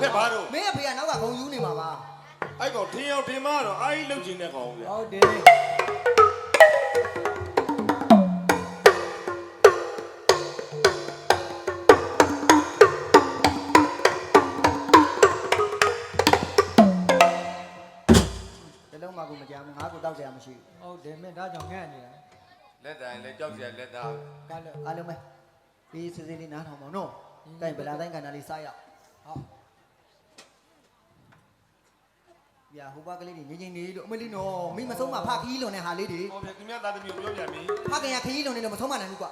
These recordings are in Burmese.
ကဲဘာတော့မင်းအဖေကနောက်ကဂုံယူနေမှာပါအဲ့ကောင်ထင်းအောင်ထင်းမတော့အားကြီးလှုပ်ချင်တဲ့ကောင်ဗျာဟုတ်တယ်တလုံးမှကိုမကြမ်းဘူးငါ့ကိုတောက်ကြရမရှိဟုတ်တယ်မင်းဒါကြောင့်ငဲ့နေတာလက်တိုင်လက်ကြောက်စရာလက်သားကားလို့ဘူးအားလုံးပဲဒီစစ်စစ်လေးနားထောင်ပါဦးနော်တိုင်ဗလာတိုင်းကဏ္ဍလေးစားရအောင်ဟုတ် ဗျာဟိုဘကလေးတွေငင်းငင်းနေလို့အမလေးနော်မိမဆုံးမဖခီးလွန်တဲ့ဟာလေးတွေဟောဗျာသူများသားသမီးကိုပြောပြပြီဖခင်ကခီးလွန်နေလို့မဆုံးမနိုင်ဘူးကွာ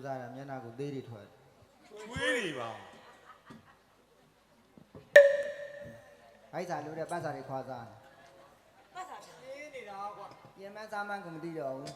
စူးစားတာမျက်နှာကိုသေးတွေထွက်ဝေးနေပါအိုက်စာလို့တဲ့ပတ်စာတွေခွာစားပတ်စာသေးနေတာကွာပြင်မစားမှန်းကိုမသိတော့ဘူး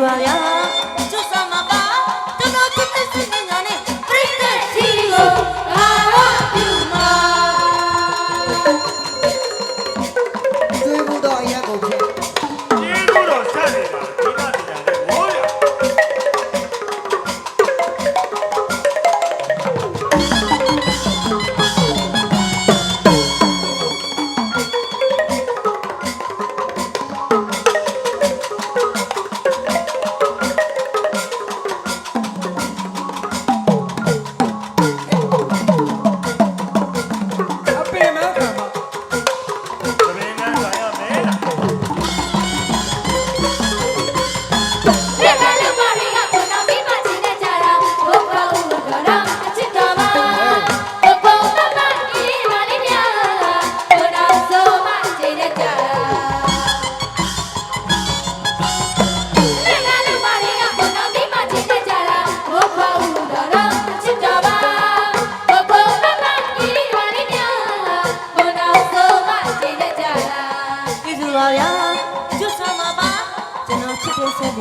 ကျေး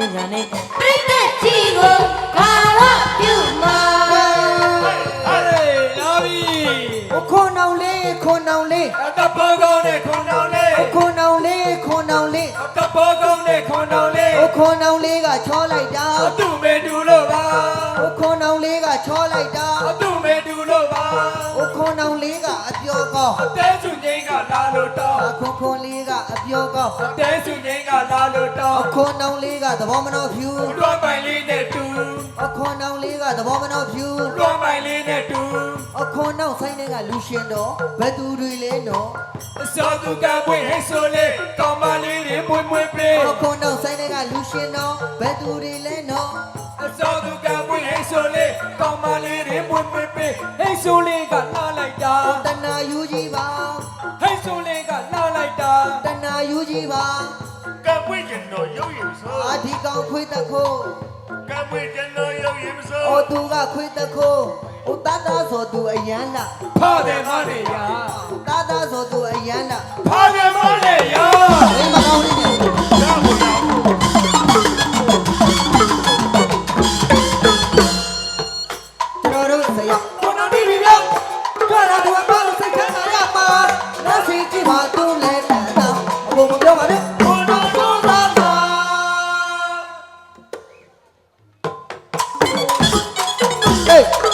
စ်တဲ့စိတ်နဲ့ညာနဲ့ပြိတ္တကြီးကိုကာရပြုမာဟေးလာပြီခွန်အောင်လေးခွန်အောင်လေးအတဘောကောင်းနဲ့ခွန်တော်လေးခွန်အောင်လေးခွန်အောင်လေးအတဘောကောင်းနဲ့ခွန်တော်လေးခွန်အောင်လေးကချောလိုက်တာအတူမေတူလို့ပါခွန်အောင်လေးကချောလိုက်တာအတူမေတူလို့ပါခွန်အောင် လေးကအပြောကောင်းအတဲစုငိမ့်ကလာလို့တော့ခွန်ခွန်လေးကအပြောကောင်းအတဲစုငိမ့်ကလာလို့တော့ခွန်အောင်လေးကသဘောမနှောဖြူဘုရားပိုင်လေးနဲ့တူခွန်အောင်လေးကသဘောမနှောဖြူဘုရားပိုင်လေးနဲ့တူခွန်အောင်ဆိုင်တဲ့ကလူရှင်တော်ဘယ်သူတွေလဲနော်အစောသူကပွင့်ဟိတ်ဆိုလေးကောင်းမလေးတွေမွေ့မွေ့ပြေးခွန်အောင်ဆိုင်တဲ့ကလူရှင်တော်ဘယ်သူတွေလဲနော်အစောသူကပွင့်ဟိ တ်ဆိုလေးကောင်းမလေးတွေမွေ့မွေ့ပြေးဟိတ်ဆိုလေးကလာလိုက်တာတဏှာယူကြီးပါဟိတ်ဆိုလေးကလာလိုက်တာတဏှာယူကြီးပါကံပွင့်ကျင်တော်ရုပ်ရည်ဆိုအာဒီကောင်ခွေးတခိုးကံပွင့်ကျင်တော်ရုပ်ရည်မဆိုအော်သူကခွေးတခိုးဟိုတတ်တာဆိုသူအယမ်းလာဖတယ်မနေရတတ်တာဆိုသူအယမ်းလာဖတယ်မနေရ Hey!